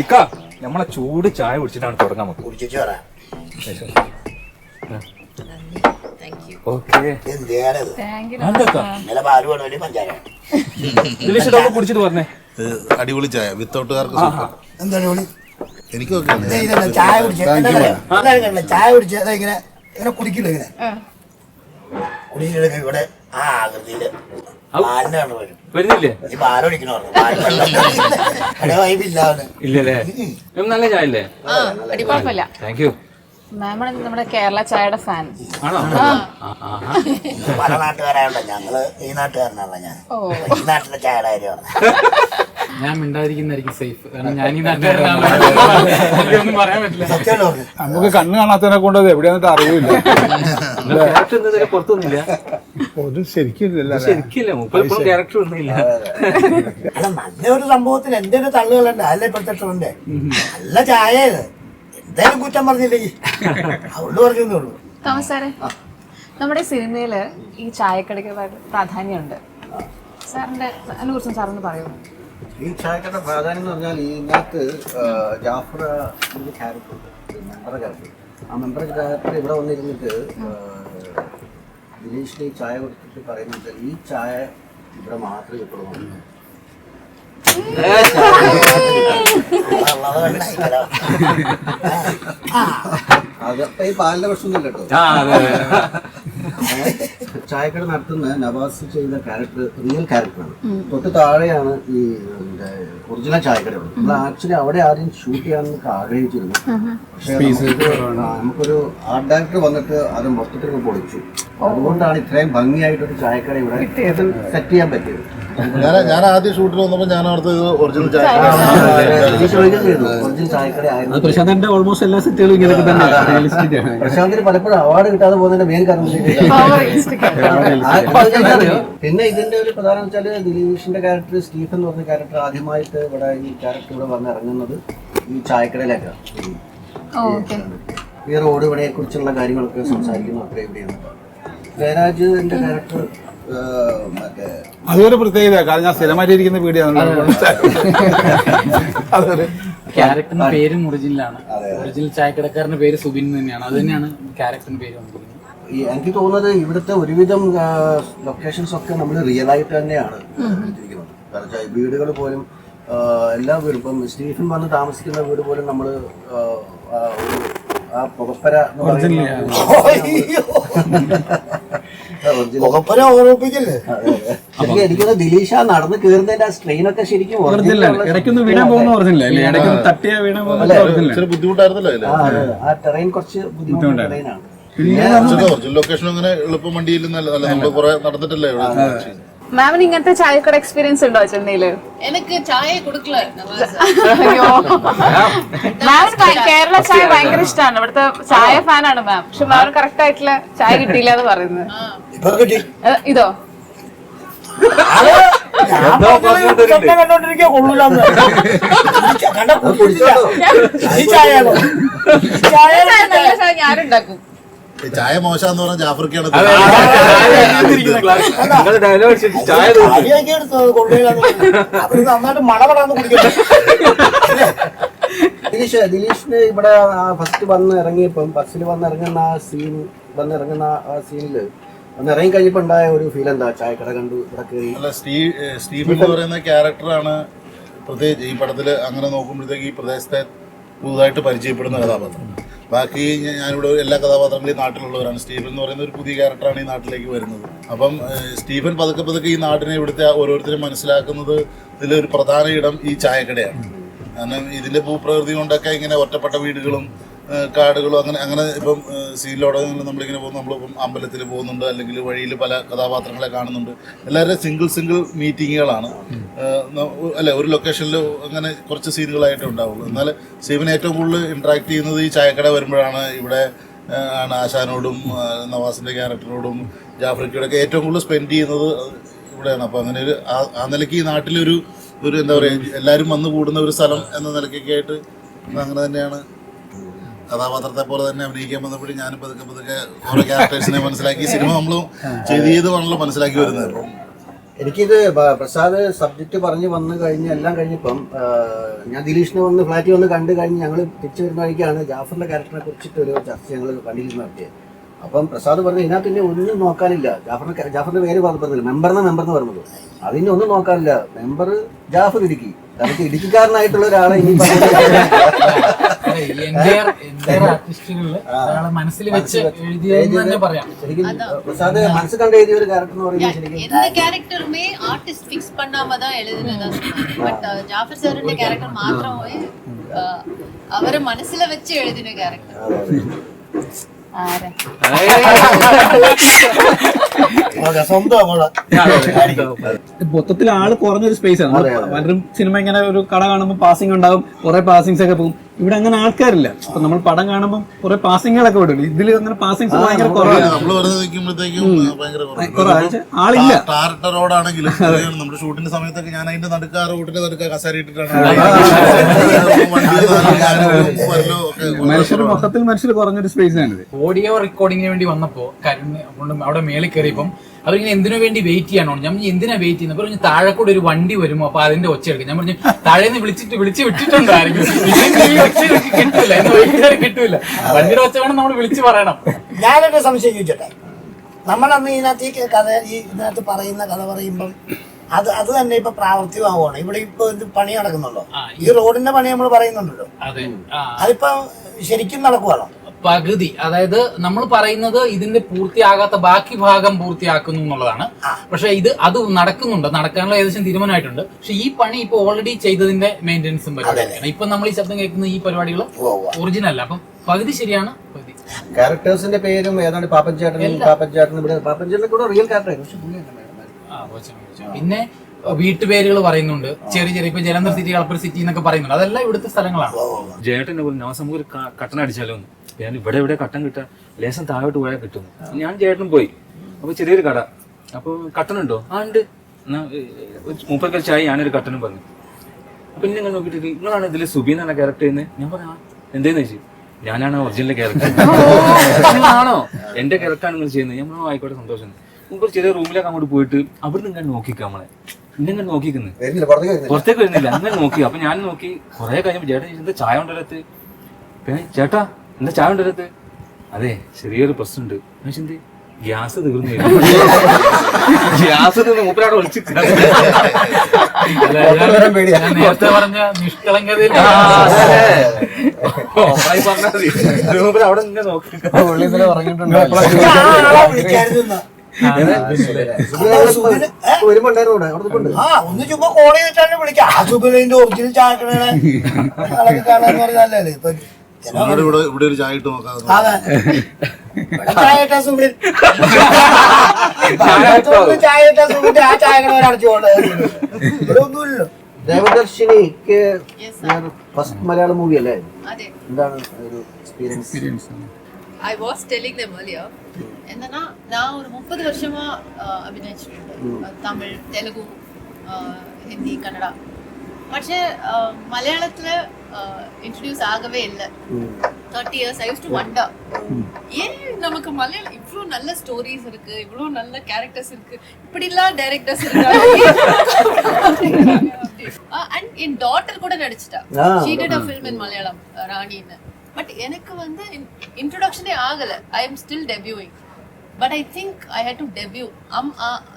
ഇക്ക നമ്മളെ ചൂട് ചായ കുടിച്ചിട്ടാണ് തുടങ്ങാൻ നമുക്ക് കുടിച്ചിട്ട് പറഞ്ഞേ അടിപൊളി ചായ വിത്തൗട്ടുകാർക്ക് എനിക്കൊക്കെ ചായ കുടിച്ച? ചായ കുടിച്ച ഇങ്ങനെ ഇങ്ങനെ കുടിക്കില്ല ഇങ്ങനെ? കുടിച്ചിട്ട് ഇവിടെ ആ ആകൃതിയിൽ പാലിനാണ് വരും. വരുന്നില്ലേ? ഇല്ലല്ലേ? നല്ല ചായ അല്ലേ കുഴപ്പമില്ല. താങ്ക് യു മാമാണ് നമ്മുടെ കേരള ചായയുടെ ഫാൻ ആണോ? ആ, ആഹാ. പല നാട്ടുകാരായോണ്ടോ ഞങ്ങൾ ഈ നാട്ടുകാരനാണല്ലോ ഞാൻ. ഓ. ഈ നാട്ടിലെ ചായയുടെ കാര്യമാണ്. ഞാൻ മിണ്ടാതിരിക്കുന്നതായിരിക്കും സേഫ് കാരണം ഞാൻ ഈ നാട്ടുകാരനാണ് പറയാൻ പറ്റില്ല. നമുക്ക് കണ്ണ് കാണാത്തതിനെ കൊണ്ട് എവിടെയാന്നിട്ട് അറിയില്ല പുറത്തൊന്നുമില്ല. ഒരു ശരിക്കും ശരിക്കില്ല ക്യാരക്ടർ ഒന്നുമില്ല. അല്ല നല്ലൊരു സംഭവത്തിന് എന്റെ ഒരു തള്ളുകളുണ്ട് അല്ല ഇപ്പോഴത്തെ നല്ല ചായ എന്തായാലും കുറ്റം പറഞ്ഞില്ലെങ്കിൽ അവൾ പറഞ്ഞേ ഉള്ളൂ. തോമസ് നമ്മുടെ സിനിമയിൽ ഈ ചായക്കടയ്ക്ക് പ്രാധാന്യമുണ്ട്. സാറിന്റെ അതിനെ കുറിച്ചും സാറൊന്ന് പറയുമോ ഈ ചായക്കട പ്രാധാന്യം എന്ന് പറഞ്ഞാൽ ഇതിനകത്ത് ജാഫർ ഒരു ക്യാരക്ടർ മെമ്പർ ക്യാരക്ടർ ആ മെമ്പർ ക്യാരക്ടർ ഇവിടെ വന്നിരുന്നിട്ട് ദിലീഷിന് ഈ ചായ കൊടുത്തിട്ട് പറയുന്നത് ഈ ചായ ഇവിടെ മാത്രമേ കിട്ടുള്ളൂ അതപ്പ ഈ പാലിന്റെ പ്രശ്നമൊന്നുമില്ല കേട്ടോ. ചായക്കട നടത്തുന്ന നവാസ് ചെയ്ത ക്യാരക്ടർ റിയൽ ക്യാരക്ടറാണ്. തൊട്ട് താഴെയാണ് ഈ ഒറിജിനൽ ചായക്കട ഉള്ളത്. നമ്മൾ ആക്ച്വലി അവിടെ ആദ്യം ഷൂട്ട് ചെയ്യാനൊക്കെ ആഗ്രഹിച്ചിരുന്നു. പക്ഷേ നമുക്കൊരു ആർട്ട് ഡയറക്ടർ വന്നിട്ട് അത് മൊത്തത്തിൽ പൊളിച്ചു. അതുകൊണ്ടാണ് ഇത്രയും ഭംഗിയായിട്ടൊരു ചായക്കട ഇവിടെ സെറ്റ് ചെയ്യാൻ പറ്റിയത്. ഞാൻ ഞാൻ ആദ്യം ഷൂട്ടിൽ വന്നപ്പോൾ ഞാൻ അവിടുത്തെ ഒറിജിനൽ ആയിരുന്നു. ഓൾമോസ്റ്റ് എല്ലാ സെറ്റുകളും ഇങ്ങനെയൊക്കെ തന്നെ. പ്രശാന്തിന് പലപ്പോഴും അവാർഡ് കിട്ടാതെ പോകുന്നതിന്റെ മെയിൻ കാരണം ആ, അറിയോ? പിന്നെ ഇതിന്റെ ഒരു പ്രധാനം വെച്ചാൽ ദിലീഷിന്റെ ക്യാരക്ടർ സ്റ്റീഫൻ എന്ന് പറഞ്ഞ ക്യാരക്ടർ ആദ്യമായിട്ട് ഇവിടെ ഈ ക്യാരക്ടർ ഇവിടെ വന്ന് ഇറങ്ങുന്നത് ഈ ചായക്കടയിലേക്കാണ് ഓക്കെ. ഈ റോഡ് ഇവിടെ കുറിച്ചുള്ള കാര്യങ്ങളൊക്കെ അത്ര ഇവിടെയാണ് ജയരാജിന്റെ ക്യാരക്ടർ അതൊരു പ്രത്യേകത കാരണം ഞാൻ സ്ഥിരമായിട്ട് ഇരിക്കുന്ന വീഡിയോ അതൊരു ക്യാരക്ടറിന്റെ പേരും ഒറിജിനലാണ്. ഒറിജിനൽ ചായക്കടക്കാരന്റെ പേര് സുബിൻ തന്നെയാണ്. അത് തന്നെയാണ് ക്യാരക്ടറിന്റെ പേര് വന്നിരിക്കുന്നത്. എനിക്ക് തോന്നുന്നത് ഇവിടുത്തെ ഒരുവിധം ലൊക്കേഷൻസ് ഒക്കെ നമ്മൾ റിയൽ ആയിട്ട് തന്നെയാണ് എടുത്തിരിക്കുന്നത്. കാരണം വീടുകൾ പോലും എല്ലാ വീടും ഇപ്പം സ്റ്റീഫൻ വന്ന് താമസിക്കുന്ന വീട് പോലും നമ്മൾ ആ പുകപ്പര പുകപ്പുര ഓർമ്മിപ്പിക്കല്ലേ? എനിക്കത് ദിലീഷ നടന്ന് കയറുന്നതിന്റെ ആ സ്ട്രെയിൻ ഒക്കെ ശരിക്കും original ഉള്ള ഇടയ്ക്കൊന്ന് വീണാൻ പോകുന്ന പറഞ്ഞില്ല ഇടയ്ക്കൊന്ന് തട്ടിയാ വീണാൻ പോകുന്ന പറഞ്ഞില്ല ഇച്ചിരി ബുദ്ധിമുട്ടായിരുന്നല്ലോ ആ. ടെറൈൻ കുറച്ച് ബുദ്ധിമുട്ടുള്ള ടെറൈനാണ് ഒറിജിനൽ ലൊക്കേഷൻ അങ്ങനെ എളുപ്പം വണ്ടിയിൽ നല്ല നമ്മൾ കുറെ നടന്നിട്ടല്ലേ ഇവിടെ. മാമിന് ഇങ്ങനത്തെ ചായക്കട എക്സ്പീരിയൻസ് ഉണ്ടോ ചെന്നൈയിൽ? എനിക്ക് ചായ കൊടുക്കല കേരള ചായ ഭയങ്കര ഇഷ്ടമാണ് ഇവിടുത്തെ ചായ ഫാനാണ് മാം പക്ഷെ മാമിന് കറക്റ്റ് ആയിട്ടുള്ള ചായ കിട്ടിയില്ല എന്ന് പറയുന്നത്. ഇതോ? ഞാനുണ്ടാക്കും. ചായ മോശാന്ന് പറഞ്ഞ ജാഫർക്കാണ് നന്നായിട്ട് മണപടാന്ന് ദിലീഷ് ദിലീഷിന് ഇവിടെ ഫസ്റ്റ് വന്ന് ഇറങ്ങിയപ്പം ബസ്സിൽ വന്ന് ഇറങ്ങുന്ന ആ സീൻ വന്ന് ഇറങ്ങുന്ന ആ സീനിൽ വന്ന് ഇറങ്ങി കഴിഞ്ഞപ്പോ ഉണ്ടായ ഒരു ഫീൽ എന്താ? ചായക്കട കണ്ടു ഇവിടെ കയറി അല്ല സ്റ്റീഫൻ എന്ന് പറയുന്ന ക്യാരക്ടറാണ് പ്രത്യേകിച്ച് ഈ പടത്തിൽ അങ്ങനെ നോക്കുമ്പോഴത്തേക്ക് ഈ പ്രദേശത്തെ പുതുതായിട്ട് പരിചയപ്പെടുന്ന കഥാപാത്രം. ബാക്കി ഞാനിവിടെ എല്ലാ കഥാപാത്രങ്ങളും ഈ നാട്ടിലുള്ളവരാണ്. സ്റ്റീഫൻ എന്ന് പറയുന്ന ഒരു പുതിയ ക്യാരക്ടറാണ് ഈ നാട്ടിലേക്ക് വരുന്നത്. അപ്പം സ്റ്റീഫൻ പതുക്കെ പതുക്കെ ഈ നാടിനെ ഇവിടുത്തെ ഓരോരുത്തരും മനസ്സിലാക്കുന്നത് ഇതിലൊരു പ്രധാന ഇടം ഈ ചായക്കടയാണ്. കാരണം ഇതിന്റെ ഭൂപ്രകൃതി കൊണ്ടൊക്കെ ഇങ്ങനെ ഒറ്റപ്പെട്ട വീടുകളും കാടുകളും അങ്ങനെ അങ്ങനെ ഇപ്പം സീനിലൂടെ നമ്മളിങ്ങനെ പോകുന്നു. നമ്മളിപ്പം അമ്പലത്തിൽ പോകുന്നുണ്ട് അല്ലെങ്കിൽ വഴിയിൽ പല കഥാപാത്രങ്ങളെ കാണുന്നുണ്ട്. എല്ലാവരും സിംഗിൾ സിംഗിൾ മീറ്റിങ്ങുകളാണ് അല്ലെ ഒരു ലൊക്കേഷനിൽ അങ്ങനെ കുറച്ച് സീനുകളായിട്ട് ഉണ്ടാവുള്ളൂ. എന്നാൽ സീമിന് ഏറ്റവും കൂടുതൽ ഇൻട്രാക്ട് ചെയ്യുന്നത് ഈ ചായക്കട വരുമ്പോഴാണ്. ഇവിടെ ആണ് ആശാനോടും നവാസിന്റെ ക്യാരക്ടറോടും ജാഫ്രിക്കയോടൊക്കെ ഏറ്റവും കൂടുതൽ സ്പെൻഡ് ചെയ്യുന്നത് ഇവിടെയാണ്. അപ്പോൾ അങ്ങനെ ഒരു ആ നിലയ്ക്ക് ഈ നാട്ടിലൊരു ഒരു എന്താ പറയുക എല്ലാവരും വന്നു കൂടുന്ന ഒരു സ്ഥലം എന്ന നിലയ്ക്കൊക്കെ ആയിട്ട് അങ്ങനെ തന്നെയാണ്. കഥാപാത്രത്തെ പോലെ തന്നെ അഭിനയിക്കാൻ വന്നപ്പോഴും ഞാൻ പതുക്കെ പതുക്കെ ഓരോ ക്യാരക്ടേഴ്സിനെ മനസ്സിലാക്കി സിനിമ നമ്മളും ചെയ്ത് മനസ്സിലാക്കി വരുന്നത്. അപ്പം എനിക്കിത് പ്രസാദ് സബ്ജക്റ്റ് പറഞ്ഞ് വന്നു കഴിഞ്ഞ് എല്ലാം കഴിഞ്ഞപ്പം ഞാൻ ദിലീഷിനെ വന്ന് ഫ്ലാറ്റിൽ വന്ന് കണ്ടു കഴിഞ്ഞ് ഞങ്ങൾ തിരിച്ചു വരുന്ന വഴിക്കാണ് ജാഫറിന്റെ ക്യാരക്ടറിനെ കുറിച്ചിട്ട് ഒരു ചർച്ച ഞങ്ങൾ കണ്ടിരുന്നു നടത്തിയത്. അപ്പം പ്രസാദ് പറഞ്ഞു ഇതിനകത്ത് ഇനി ഒന്നും നോക്കാനില്ല. ജാഫറിന്റെ ജാഫറിന്റെ പേര് പറഞ്ഞു പറഞ്ഞില്ല? മെമ്പറിന് മെമ്പർ എന്ന് പറഞ്ഞത്. അതിന് ഒന്നും നോക്കാനില്ല. മെമ്പർ ജാഫർ ഇടുക്കി. കാരണം ഇടുക്കിക്കാരനായിട്ടുള്ള ഒരാളെ ഇനി മനസ്സിൽ വെച്ച് എഴുതിയതെന്ന് തന്നെ പറയാം ശരിക്കും പ്രസാദ് മനസ്സ് കണ്ട് എഴുതിയ ഒരു ക്യാരക്ടർ എന്ന് പറയുന്നത് ശരിക്കും எந்த கேரக்டருமே ஆர்டிஸ்ட் ஃபிக்ஸ் பண்ணாம தான் எழுதுனதா பட் ஜாஃபர் சாரோட கேரக்டர் மாத்திரமே அஹ், அவரை மனசுல வச்சு எழுதின கேரக்டர் ആരാ ഓക്കെ സ്വന്തം അങ്ങോട്ട് മൊത്തത്തിൽ ആള് കുറഞ്ഞൊരു സ്പേസ് ആണ് പലരും സിനിമ ഇങ്ങനെ ഒരു കട കാണുമ്പോൾ പാസിംഗ് ഉണ്ടാവും കുറെ പാസിങ്സ് ഒക്കെ പോകും ഇവിടെ അങ്ങനെ ആൾക്കാരില്ല. അപ്പൊ നമ്മൾ പടം കാണുമ്പോൾ കുറെ പാസിങ്ങുകളൊക്കെ വിടും ഇതിൽ അങ്ങനെ പാസിങ്സ് ഭയങ്കര കുറവാണ്. ആളില്ല. ടാർട്ട റോഡാണെങ്കിലും നമ്മുടെ ഷൂട്ടിന്റെ സമയത്തൊക്കെ ഞാൻ അതിന്റെ നടുക്ക റോഡിന്റെ നടുക്ക കസേര ഇട്ടിട്ടാണ് മനുഷ്യർ മൊത്തത്തിൽ മനുഷ്യർ കുറഞ്ഞൊരു സ്പേസ് ആണിത്. ഓഡിയോ റെക്കോർഡിങ്ങിന് വേണ്ടി വന്നപ്പോ അവിടെ മേളിൽ കയറിയപ്പം അവരിങ്ങനെ എന്തിനു വേണ്ടി വെയിറ്റ് ചെയ്യണോ ഞാൻ പറഞ്ഞു, എന്തിനാ വെയിറ്റ് ചെയ്യുന്നത് പറഞ്ഞു താഴെ കൂടെ ഒരു വണ്ടി വരുമോ? അപ്പൊ അതിന്റെ ഒച്ച എടുക്കും ഞാൻ പറഞ്ഞു താഴേന്ന് വിളിച്ചിട്ട് വിളിച്ച് വിട്ടിട്ടുണ്ടായിരിക്കും. ആരെങ്കിലും കിട്ടില്ല എന്ന് വണ്ടിയുടെ ഒച്ച വേണം നമ്മൾ വിളിച്ച് പറയണം. ഞാനൊരു സംശയം ചോദിച്ചോട്ടെ നമ്മളന്ന് ഇതിനകത്ത് ഈ കഥ ഈ ഇതിനകത്ത് പറയുന്ന കഥ പറയുമ്പം അത് അത് തന്നെ ഇപ്പൊ പ്രാവർത്തികമാവുകയാണ്. ഇവിടെ ഇപ്പൊ ഇത് പണി നടക്കുന്നുണ്ടോ? ഈ റോഡിന്റെ പണി നമ്മൾ പറയുന്നുണ്ടല്ലോ. അതെ. അതിപ്പോ ശരിക്കും നടക്കുവാണോ? പകുതി. അതായത് നമ്മൾ പറയുന്നത് ഇതിന്റെ പൂർത്തിയാകാത്ത ബാക്കി ഭാഗം പൂർത്തിയാക്കുന്നു എന്നുള്ളതാണ്. പക്ഷെ ഇത് അത് നടക്കുന്നുണ്ട്. നടക്കാനുള്ള ഏകദേശം തീരുമാനമായിട്ടുണ്ട്. പക്ഷെ ഈ പണി ഇപ്പൊ ഓൾറെഡി ചെയ്തതിന്റെ മെയിന്റെനൻസും പരിപാടിയാണ് ഇപ്പൊ നമ്മൾ ഈ ശബ്ദം കേൾക്കുന്ന ഈ പരിപാടികൾ ഒറിജിനൽ അല്ല. അപ്പം പകുതി ശരിയാണ് പകുതി. ക്യാരക്ടേഴ്സിന്റെ പേരും ഏതാണ്? പാപ്പൻ ചേട്ടൻ പാപ്പൻ ഇവിടെ. പാപ്പൻ ചേട്ടൻ കൂടെ റിയൽ. പിന്നെ വീട്ടുപേരുകൾ പറയുന്നുണ്ട്. ചെറിയ ചെറിയ ഇപ്പൊ ജലന്ധർ സിറ്റി കളപ്പുര സിറ്റി എന്നൊക്കെ പറയുന്നുണ്ട്. അതെല്ലാം ഇവിടുത്തെ സ്ഥലങ്ങളാണ്. ജേട്ടനെ പോലും ഞാൻ നമുക്ക് ഞാൻ ഇവിടെ ഇവിടെ കട്ടൻ കിട്ടാ ലേശം താഴോട്ട് പോയാൽ കിട്ടും. ഞാൻ ചേട്ടനും പോയി. അപ്പൊ ചെറിയൊരു കട. അപ്പൊ കട്ടനുണ്ടോ? ആ ഉണ്ട്. എന്നാ മൂപ്പർക്ക് ചായ ഞാനൊരു കട്ടനും പറഞ്ഞു. അപ്പൊ ഇന്നെ ഇങ്ങനെ നോക്കിയിട്ട് നിങ്ങളാണ് ഇതിൽ സുബി എന്നാണ് ക്യാരക്ടർ ചെയ്യുന്നത് ഞാൻ പറഞ്ഞു "ആ, എന്തേന്ന് ചോദിച്ചു ഞാനാണ് ഒറിജിനൽ ക്യാരക്ടർ ആണോ എന്റെ ക്യാരക്ടറാണ് നിങ്ങൾ ചെയ്യുന്നത്. ഞാൻ പറഞ്ഞു "ആ, ആയിക്കോട്ടെ സന്തോഷം. മുമ്പ് ചെറിയ റൂമിലേക്ക് അങ്ങോട്ട് പോയിട്ട് അവിടുന്ന് ഇങ്ങനെ നോക്കിക്കാം നമ്മളെ. ഇന്നെ ഇങ്ങനെ നോക്കിക്കുന്നു. പുറത്തേക്ക് വരുന്നില്ല. പുറത്തേക്ക് വരുന്നില്ല. അങ്ങനെ നോക്കി. അപ്പൊ ഞാൻ നോക്കി. കുറെ കഴിഞ്ഞപ്പോ ചേട്ടൻ ചായ കൊണ്ടുവരത്ത്? പിന്നെ ചേട്ടാ എന്താ ചായ കൊണ്ടുവരത്ത് അതെ ചെറിയൊരു പ്രശ്നമുണ്ട്. ഉണ്ട് ചോദിച്ചു, ഗ്യാസ് തീർന്നു ഗ്യാസ് തീർന്ന് മൂപ്പരാടെ ഒളിച്ചിട്ട്. ഞാൻ നേരത്തെ പറഞ്ഞ നിഷ്കളങ്കതയിൽ മൂപ്പര് അവിടെ ഇങ്ങനെ നോക്കി. ഒന്ന് ചുമ്മാ കോൾ ചെയ്തിട്ടാണ് വിളിക്കാം ആ സുബിലിന്റെ ഒറിജിനൽ ചാക്കണേ കാണാന്ന് പറഞ്ഞല്ലേ ഇപ്പൊ ഇവിടെ ഇവിടെ ഒരു ചായ ഇട്ട് നോക്കാം. ചായട്ടാ സുബിൻ ചായട്ടാ സുബിന്റെ ആ ചായ ഒരടച്ചോണ്ട് ഇവിടെ ഒന്നുമില്ലല്ലോ. ദേവദർശിനിക്ക് ഫസ്റ്റ് മലയാളം മൂവി അല്ലേ? എന്താണ് ഒരു experience I was telling them earlier എന്തെന്നാ ഞാൻ ഒരു മുപ്പത് വർഷമാ അഭിനയിച്ചിട്ടുണ്ട്. തമിഴ് തെലുഗു ഹിന്ദി കന്നഡ. പക്ഷേ அஹ், மலையாளத்துல இன்ட்ரடியூஸ் ஆகவே இல்லை thirty years I used to wonder ஏன் நமக்கு மலையாளம் இவ்வளோ நல்ல ஸ்டோரிஸ் இருக்கு இவ்வளோ நல்ல கேரக்டர்ஸ் இருக்கு இப்படிலாம் டைரக்டர்ஸ் இருக்காங்க அண்ட் என் டாட்டர் கூட நடிச்சிட்டா Ah. She did a film in Malayalam ah, ராணின்னு but எனக்கு வந்து இன்ட்ரொடக்ஷனே ஆகல I am still டெபியூவிங் but I think I had to debut um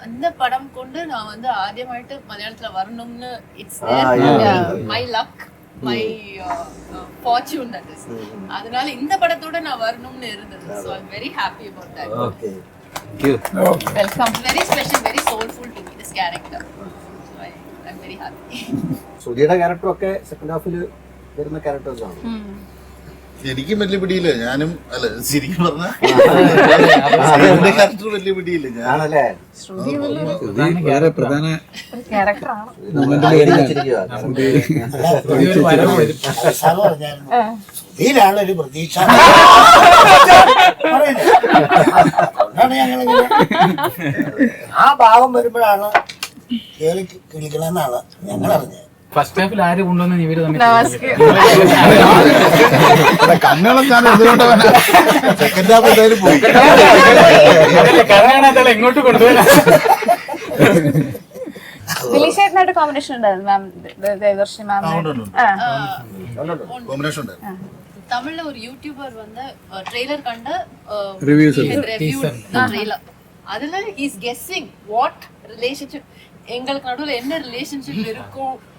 அந்த படம் கொண்டு நான் வந்து ஆதியமாயிட்டு மலையாளத்துல வரணும்னு it's my luck my fortune that is அதனால இந்த படத்தோட நான் வரணும்னு இருந்தது. So I'm very happy about that okay welcome very special very soulful to me this character I am very happy സൂര്യയുടെ ക്യാരക്ടറൊക്കെ സെക്കൻഡ് ഹാഫിൽ വരുന്ന ക്യാരക്ടേഴ്സാണ് എനിക്കും വലിയ പിടിയില്ല. ഞാനും അല്ല ശരിക്കും പറഞ്ഞ ക്യാരക്ടർ വലിയ പിടിയില്ല. ആണല്ലേ? വേറെ പ്രധാന ഒരു പ്രതീക്ഷ. ആ ഭാവം വരുമ്പോഴാണ് കേളി കിളിക്കണമെന്നാണ് ഞങ്ങൾ അറിഞ്ഞത്. ഫസ്റ്റ് ഹാഫിൽ ആര് കൊണ്ടുവന്ന് ഇവർ തമ്മിൽ നമസ്കേ കണ്ണുകളും ഞാൻ എന്തിനോട്ട് സെക്കൻഡ് ഹാഫ് എന്തായാലും പോയി കണ്ണാണാത്തല എങ്ങോട്ട് കൊണ്ടുപോകാൻ ബിലീഷേട്ടനായിട്ട് കോമ്പിനേഷൻ ഉണ്ടായിരുന്നു മാം ദേവർഷി മാം ഉണ്ട്, ഉണ്ട്, ഉണ്ട്. ആ കോമ്പിനേഷൻ ഉണ്ടായിരുന്നു தமிழ்ல ஒரு யூடியூபர் வந்து ட்ரெய்லர் கண்ட Reviews ரிவ்யூ ட்ரெய்லர் அதுல இஸ் கெஸ்ஸிங் வாட் ரிலேஷன்ஷிப் எங்களுக்கு நடுவுல என்ன ரிலேஷன்ஷிப் இருக்கும் அஹ்,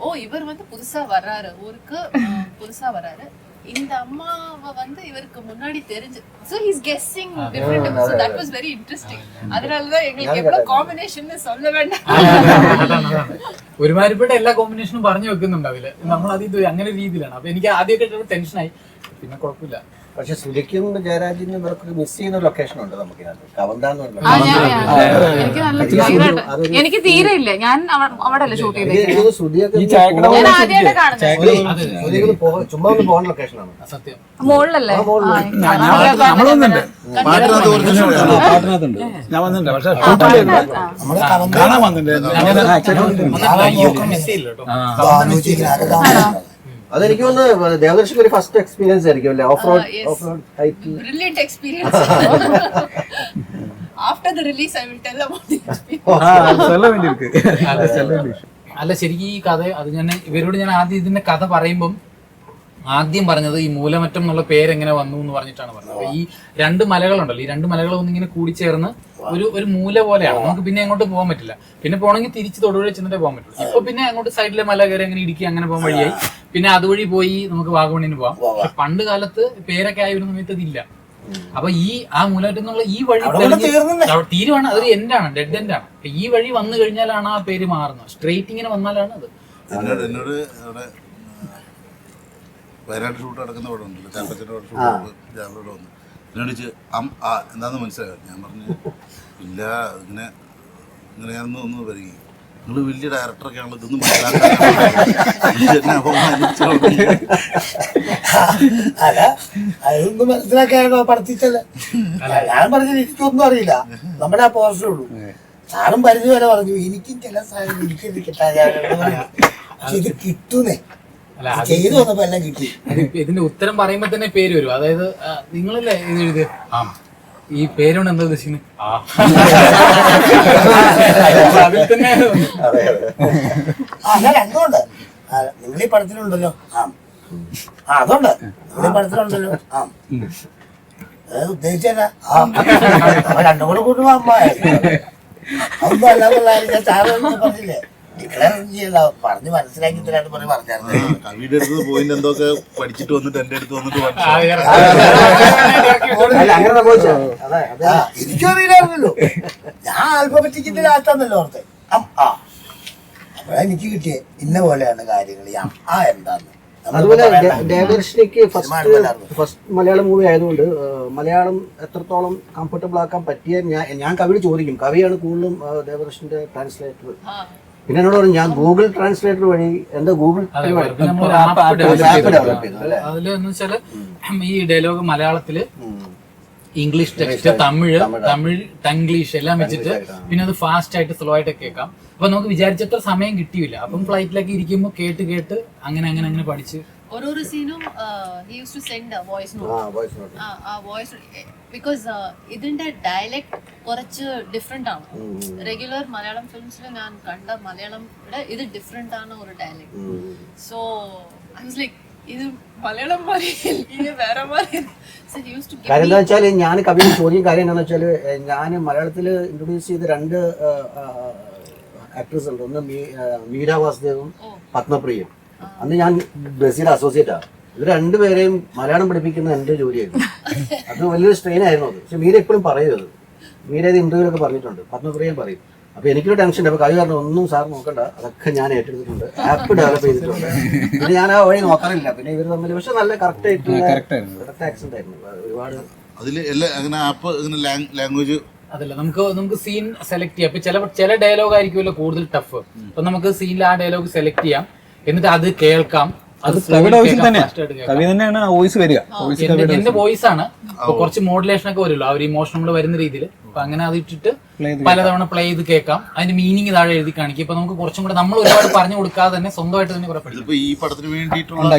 ஓ இவர் வந்து புதுசா வர்றாரு ஊருக்கு அஹ், புதுசா வர்றாரு இந்த அம்மாவை வந்து இவருக்கு முன்னாடி தெரிஞ்சு so he's guessing different so that was very interesting அதனாலதான் எங்களுக்கு எவ்வளவு காம்பினேஷன் சொல்ல வேண்டாம் ഒരുമാതിരിപ്പെട്ട എല്ലാ കോമ്പിനേഷനും പറഞ്ഞു വെക്കുന്നുണ്ട് അതില് നമ്മൾ അത് ഇത് അങ്ങനെ ഒരു രീതിയിലാണ് അപ്പൊ എനിക്ക് ആദ്യമൊക്കെ ടെൻഷനായി പിന്നെ കുഴപ്പമില്ല പക്ഷെ സുലിക്കും ജയരാജിനും ഇവർക്ക് മിസ് ചെയ്യുന്ന ലൊക്കേഷൻ ഉണ്ട് നമുക്കിനകത്ത് പറഞ്ഞ എനിക്ക് നല്ല ഭയങ്കരമായിട്ട് എനിക്ക് തീരെ ഇല്ല ഞാൻ അവിടെ ഷൂട്ട് ചെയ്തത് സുധിയൊക്കെ ചുമ്മാ ഒന്ന് പോകുന്ന ലൊക്കേഷനാണ് സത്യം മുകളിലല്ലേ ഞാൻ വന്നിട്ടുണ്ട് പക്ഷെ ഷൂട്ടില്ല നമ്മുടെ കവന്ത കാണാൻ വന്നിട്ടുണ്ട് അതെനിക്ക് തോന്നുന്നു ദേവദർശിക്ക് ഒരു ഫസ്റ്റ് എക്സ്പീരിയൻസ് ആയിരിക്കും അല്ലേ? Off road off road hike experience after the release I will tell about the experience അല്ല ശരിക്കും ഈ കഥ അത് ഞാൻ ഇവരോട് ഞാൻ ആദ്യം ഇതിന്റെ കഥ പറയുമ്പം ആദ്യം പറഞ്ഞത് ഈ മൂലമറ്റം എന്നുള്ള പേര് എങ്ങനെ വന്നു എന്ന് പറഞ്ഞിട്ടാണ് പറഞ്ഞത്. അപ്പൊ ഈ രണ്ട് മലകളുണ്ടല്ലോ ഈ രണ്ട് മലകൾ ഒന്നിങ്ങനെ കൂടിച്ചേർന്ന് ഒരു ഒരു മൂല പോലെയാണ്. നമുക്ക് പിന്നെ അങ്ങോട്ട് പോകാൻ പറ്റില്ല. പിന്നെ പോകണമെങ്കിൽ തിരിച്ച് തൊടുവഴി ചെന്നിട്ടേ പോകാൻ പറ്റുള്ളൂ. ഇപ്പൊ പിന്നെ അങ്ങോട്ട് സൈഡിലെ മല കയറി അങ്ങനെ ഇടുക്കി അങ്ങനെ പോകാൻ വഴിയായി. പിന്നെ അതുവഴി പോയി നമുക്ക് വാഗമണിന് പോവാം. പക്ഷെ പണ്ട് കാലത്ത് പേരൊക്കെ ആയ ഒരു സമയത്ത് ഇതില്ല അപ്പൊ ഈ ആ മൂലമറ്റം എന്നുള്ള ഈ വഴി. തീരുവാണ്. അതൊരു എൻഡാണ് ഡെഡ് എൻഡാണ് ഈ വഴി വന്നു കഴിഞ്ഞാലാണ് ആ പേര് മാറുന്നത്. സ്ട്രെയിറ്റ് ഇങ്ങനെ വന്നാലാണ് അത്. എന്നോട് എന്നോട് അവിടെ വയനാട് ഷൂട്ട് നടക്കുന്ന അവിടെ ഉണ്ടല്ലോ. ചാപ്പച്ചന്റെ അവിടെ ഷൂട്ട് ജാബിലോട് വന്നു. എന്നോട് ചോദിച്ചു അം ആ എന്താന്ന് മനസ്സിലായോ? ഞാൻ പറഞ്ഞു ഇല്ല ഇങ്ങനെ ഇങ്ങനെ ഞാനൊന്ന് ഒന്ന് വരിക നിങ്ങൾ വലിയ ഡയറക്ടറൊക്കെ ആണല്ലോ ഇതൊന്നും അല്ല അതൊന്നും മനസ്സിലാക്കാനോ പഠിപ്പിച്ചല്ല. ഞാൻ പറഞ്ഞത് എനിക്കൊന്നും അറിയില്ല. നമ്മുടെ ആ പോസ്റ്റേ ഉള്ളൂ. സാറും പരിധി വരെ പറഞ്ഞു എനിക്കും ചില സാധനം എനിക്കിത് കിട്ടാതെ പക്ഷെ ഇത് കിട്ടൂന്നേ. ചെയ്തു വന്നപ്പോ എല്ലാം കിട്ടി. ഇതിന്റെ ഉത്തരം പറയുമ്പോ തന്നെ പേര് വരും. അതായത് നിങ്ങളല്ലേ ഇത് എഴുതിയത്? ആ. ഈ പേരോട് എന്താ ഉദ്ദേശിക്കുന്നത് അതിൽ തന്നെ ആ അങ്ങനെ രണ്ടുമുണ്ട് ആ, നിങ്ങൾ ഈ പടത്തിലുണ്ടല്ലോ. ആ. ആ അതുണ്ട് നിങ്ങൾ ഈ പടത്തിലുണ്ടല്ലോ. ആ. അത് ഉദ്ദേശിച്ചല്ല ആ. അപ്പൊ രണ്ടും കൂടെ കൂട്ടുമ്പോ അമ്മ. അതൊന്നും അല്ലാന്നുള്ള കാര്യം ഞാൻ പറഞ്ഞില്ലേ? പറഞ്ഞ് മനസ്സിലാക്കി പറഞ്ഞു പറഞ്ഞായിരുന്നു കവിയുടെ അടുത്ത് പോയിന്റ് എന്തൊക്കെ പഠിച്ചിട്ട് വന്നിട്ട് എന്റെ അടുത്ത് വന്നിട്ട് എനിക്കും അറിയില്ലായിരുന്നല്ലോ. ഞാൻ ആൽഫബറ്റിക്കിന്റെ ലാസ്റ്റാന്നല്ലോ ഓർത്തെ. ആ. എനിക്ക് കിട്ടിയ. ഇന്ന പോലെയാണ് കാര്യങ്ങൾ. ആ എന്താന്ന്. അതുപോലെ. ദേവദർശിനിക്ക് ഫസ്റ്റ് ഫസ്റ്റ് മലയാളം മൂവി ആയതുകൊണ്ട് മലയാളം എത്രത്തോളം കംഫർട്ടബിൾ ആക്കാൻ പറ്റിയ ഞാൻ ഞാൻ കവിയോട് ചോദിക്കും. കവിയാണ് കൂടുതലും ദേവദർശിന്റെ ട്രാൻസ്ലേറ്റർ പിന്നെ എന്നോട് പറഞ്ഞു ഞാൻ ഗൂഗിൾ ട്രാൻസ്ലേറ്റർ വഴി എന്താ ഗൂഗിൾ അതെ, നമ്മൾ ഒരു app app develop app ചെയ്തു. develop ചെയ്തു, അല്ലേ? അതിൽ എന്ന് വെച്ചാൽ ഈ ഡയലോഗ് മലയാളത്തിൽ ഇംഗ്ലീഷ് ടെക്സ്റ്റ് തമിഴ് തമിഴ്. തംഗ്ലീഷ് എല്ലാം വെച്ചിട്ട് പിന്നെ അത് ഫാസ്റ്റ് ആയിട്ട് സ്ലോ ആയിട്ട് കേൾക്കാം. അപ്പൊ നമുക്ക് വിചാരിച്ചത്ര സമയം കിട്ടിയില്ല. അപ്പം ഫ്ലൈറ്റിലൊക്കെ ഇരിക്കുമ്പോൾ കേട്ട് കേട്ട് അങ്ങനെ അങ്ങനെ അങ്ങനെ പഠിച്ച് ഓരോരോ സീനും he use to send voice note ആ വോയിസ് ബിക്കോസ് ഇതിന്റെ ഡയലക്ട് കുറച്ച് ഡിഫറെന്റ് ആണ്. റെഗുലർ മലയാളം ഫിലിംസിൽ ഞാൻ കണ്ട മലയാളം ഇത് ഡിഫറെന്റ് ആണ് ഒരു dialect so I was like ഇത് മലയാളം വേറെ കാര്യം എന്താ വെച്ചാൽ ഞാൻ കവി ചോദ്യം കാര്യം എന്താണെന്ന് വെച്ചാൽ ഞാൻ മലയാളത്തിൽ ഇൻട്രൊഡ്യൂസ് ചെയ്ത രണ്ട് ആക്ട്രസ് ഉണ്ട്. ഒന്ന് മീര വാസുദേവും പത്മപ്രിയും. അന്ന് ഞാൻ ബ്രസീൽ അസോസിയേറ്റാ. ഇവർ രണ്ടുപേരെയും മലയാളം പഠിപ്പിക്കുന്ന എന്റെ ജോലിയായിരുന്നു. അത് വലിയൊരു സ്ട്രെയിൻ ആയിരുന്നു അത്. പക്ഷെ മീര എപ്പോഴും പറയരുത്. മീര ഇത് ഇന്റർവ്യൂലൊക്കെ പറഞ്ഞിട്ടുണ്ട്. പത്മപ്രിയം പറയും. അപ്പൊ എനിക്കൊരു ടെൻഷൻ ഉണ്ട്. അപ്പൊ കവി പറഞ്ഞു ഒന്നും സാർ നോക്കണ്ട. അതൊക്കെ ഞാൻ ഏറ്റെടുത്തിട്ടുണ്ട്. ആപ്പ് ഡെവലപ്പ് ചെയ്തിട്ടുണ്ട്. പിന്നെ ഞാൻ ആ വഴി നോക്കാറില്ല. പിന്നെ ഇവർ തമ്മിൽ പക്ഷെ നല്ല കറക്റ്റ് ആയിട്ടുള്ള കറക്റ്റ് ആക്സെന്റ് ആയിരുന്നു. ഒരുപാട് അങ്ങനെ ആപ്പ് ഇങ്ങനെ ലാംഗ്വേജ് അതല്ല നമുക്ക് നമുക്ക് സീൻ സെലക്ട് ചെയ്യാം. ഇപ്പൊ ചില ചില ഡയലോഗ് ആയിരിക്കുമല്ലോ കൂടുതൽ ടഫ് അപ്പൊ നമുക്ക് സീനിൽ ആ ഡയലോഗ് സെലക്ട് ചെയ്യാം. എന്നിട്ട് അത് കേൾക്കാം. അത് കവിയുടെ വോയിസിൽ കേൾക്കാം, തന്നെയാ fast ആയിട്ട് കവി തന്നെയാണ് വോയിസ് വരിക. വോയിസ് എന്റെ എന്റെ വോയിസ് ആണ്. കുറച്ച് മോഡുലേഷൻ ഒക്കെ വരുമല്ലോ. ആ ഒരു ഇമോഷൻ നമ്മൾ വരുന്ന രീതിയിൽ അപ്പൊ അങ്ങനെ അത് ഇട്ടിട്ട് പലതവണ പ്ലേ ചെയ്ത് കേൾക്കാം. അതിന്റെ മീനിങ് താഴെ എഴുതി കാണിക്കും. ഇപ്പൊ നമുക്ക് കുറച്ചും കൂടെ നമ്മൾ ഒരുപാട് പറഞ്ഞു കൊടുക്കാതെ തന്നെ സ്വന്തമായിട്ട് തന്നെ കുറെ പഠിക്കും ഈ പടത്തിന് വേണ്ടിയിട്ടുള്ള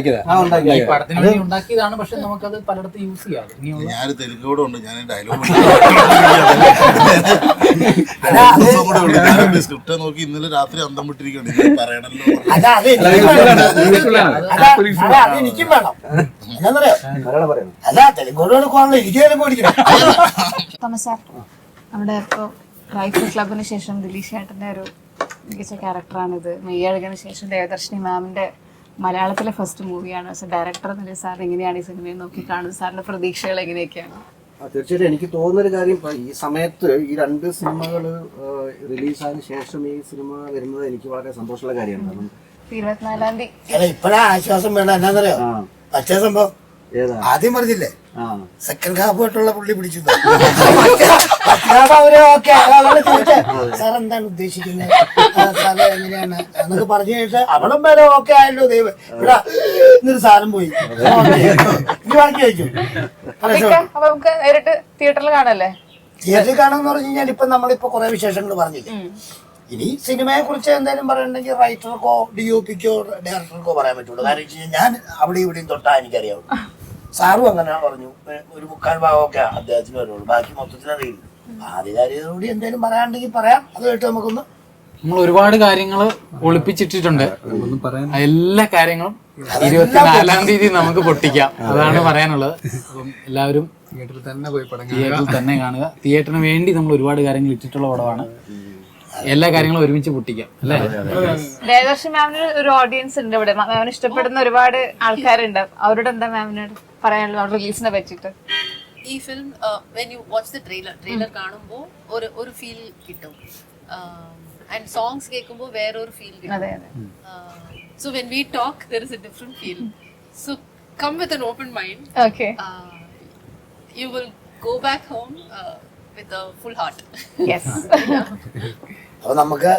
ഈ പടത്തിന് വേണ്ടി ഉണ്ടാക്കിയതാണ് പക്ഷെ നമുക്കത് പലയിടത്തും യൂസ് ചെയ്യാം. ഞാൻ തെലുങ്കോടെ ഉണ്ട്. ഞാൻ ഡയലോഗ് സ്ക്രിപ്റ്റ് നോക്കി ഇന്നലെ രാത്രി അന്തം വിട്ടിരിക്കുകയാണ്. പറയണല്ലോ. അല്ല അത് എനിക്കും വേണം. അല്ല, അത് തെലുങ്കോട് കൊടുക്കുവാണല്ലോ എനിക്ക് നമ്മുടെ ഇപ്പോൾ റൈഫിൾ ക്ലബിന് ശേഷം ദിലീഷ് ചേട്ടന്റെ ഒരു മികച്ച ക്യാരക്ടറാണിത്. മെയ്യഴകിന് ശേഷം ദേവദർശിനി മാമിന്റെ മലയാളത്തിലെ ഫസ്റ്റ് മൂവിയാണ് പക്ഷേ ഡയറക്ടർ എന്നുള്ള സാർ എങ്ങനെയാണ് ഈ സിനിമയെ നോക്കി കാണുന്നത് സാറിന്റെ പ്രതീക്ഷകൾ എങ്ങനെയൊക്കെയാണ്? തീർച്ചയായിട്ടും എനിക്ക് തോന്നുന്നൊരു കാര്യം ഇപ്പൊ ഈ സമയത്ത് ഈ രണ്ട് സിനിമകൾ റിലീസായതിനു ശേഷം ഈ സിനിമ വരുന്നത് എനിക്ക് വളരെ സന്തോഷമുള്ള കാര്യമാണ്. ഇരുപത്തിനാലാം തീയതി. ഇപ്പോഴാണ് ഇപ്പഴാ ആശ്വാസം വേണ്ട. എന്നാന്നറിയോ? ആ. മറ്റേ സംഭവം. ആദ്യം പറഞ്ഞില്ലേ? സെക്കൻഡ് ഹാഫ് ആയിട്ടുള്ള പുള്ളി പിടിച്ചു അവർ ഓക്കെ സാർ എന്താണ് ഉദ്ദേശിക്കുന്നത്? ആ, സാറ് എങ്ങനെയാണ്? എന്നൊക്കെ പറഞ്ഞു കഴിഞ്ഞാൽ അവളും വരെ ഓക്കെ ആയല്ലോ ദൈവം. ഇവിടെ ഇന്നൊരു സാധനം പോയി. ഇനി ബാക്കി കഴിച്ചു? ഇക്ക, അപ്പൊ നമുക്ക് നേരിട്ട് തിയേറ്ററിൽ കാണല്ലേ? തിയേറ്ററിൽ കാണാന്ന് പറഞ്ഞു കഴിഞ്ഞാൽ ഇപ്പൊ നമ്മളിപ്പോ കുറെ വിശേഷങ്ങൾ പറഞ്ഞില്ലേ? ഇനി സിനിമയെ കുറിച്ച് എന്തെങ്കിലും പറയണമെങ്കിൽ റൈറ്റർക്കോ ഡി ഒ പിക്കോ ഡയറക്ടർക്കോ പറയാൻ പറ്റുള്ളൂ. കാരണം വെച്ച് കഴിഞ്ഞാൽ ഞാൻ അവിടെ ഇവിടെയും തൊട്ടാ എനിക്കറിയാവുള്ളൂ സാറും അങ്ങനെ പറഞ്ഞു. ഒരു മുക്കാൽ ഭാഗമൊക്കെ അദ്ദേഹത്തിന് വരുള്ളൂ ബാക്കി മൊത്തത്തിൽ അറിയില്ല. ആധികാരികതയോട് എന്തെങ്കിലും പറയാണ്ടെങ്കിൽ പറയാം. അത് കേട്ട് നമുക്കൊന്ന് നമ്മൾ ഒരുപാട് കാര്യങ്ങൾ ഒളിപ്പിച്ചിട്ടിട്ടുണ്ട്. എല്ലാ കാര്യങ്ങളും ഇരുപത്തിനാലാം തീയതി നമുക്ക് പൊട്ടിക്കാം. അതാണ് പറയാനുള്ളത്. അപ്പം എല്ലാവരും തിയേറ്ററിൽ തന്നെ പോയി തിയേറ്ററിൽ തന്നെ കാണുക. തിയേറ്ററിന് വേണ്ടി നമ്മൾ ഒരുപാട് കാര്യങ്ങൾ ഇട്ടിട്ടുള്ള പടമാണ്. എല്ലാ കാര്യങ്ങളും ഒരുമിച്ച് പൊട്ടിക്കാം. അല്ലേ? ദേവദർശി മാമിന് ഒരു ഓഡിയൻസ് ഉണ്ട് ഇവിടെ. മാമിന് ഇഷ്ടപ്പെടുന്ന ഒരുപാട് ആൾക്കാരുണ്ട്. അവരോട് എന്താ മാമിനോട് പറയാനുള്ളത് റിലീസിനെ പറ്റിയിട്ട് ഈ film when you watch the trailer trailer കാണുമ്പോൾ ഒരു ഒരു ഫീൽ കിട്ടും. ആൻഡ് സോങ്സ് കേൾക്കുമ്പോൾ ഒരു ഫീൽ കിട്ടും. അതെ so when we talk there is a different feel so come with an open mind okay you will go back home with a full heart yes അപ്പൊ നമുക്ക്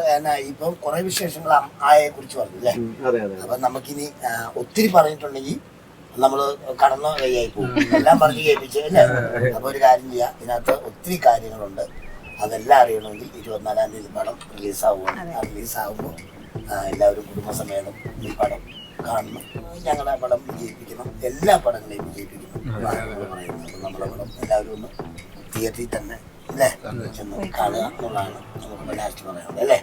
ഇപ്പം കുറെ വിശേഷങ്ങൾ ആയെ കുറിച്ച് പറഞ്ഞു അല്ലേ? അതെ അതെ അപ്പൊ നമുക്കിനി ഒത്തിരി പറഞ്ഞിട്ടുണ്ടെങ്കിൽ നമ്മൾ കടന്ന കൈയായി പോകും. എല്ലാം പറഞ്ഞ് കേൾപ്പിച്ച് അല്ലേ? അപ്പൊ ഒരു കാര്യം ചെയ്യാം. ഇതിനകത്ത് ഒത്തിരി കാര്യങ്ങളുണ്ട്. അതെല്ലാം അറിയണമെങ്കിൽ ഇരുപത്തിനാലാം തീയതി പടം റിലീസാവുകയാണ്. ആ റിലീസാവുമ്പോൾ എല്ലാവരും കുടുംബസമേതം ഈ പടം കാണണം. ഞങ്ങളുടെ പടം വിജയിപ്പിക്കണം. എല്ലാ പടങ്ങളെയും വിജയിപ്പിക്കണം. നമ്മുടെ പടം എല്ലാവരും ഒന്ന് തിയേറ്ററിൽ തന്നെ അല്ലേ? ചെന്ന് കാണുക എന്നുള്ളതാണ് നമുക്ക് ലാസ്റ്റ് പറയാനുള്ളത് അല്ലേ?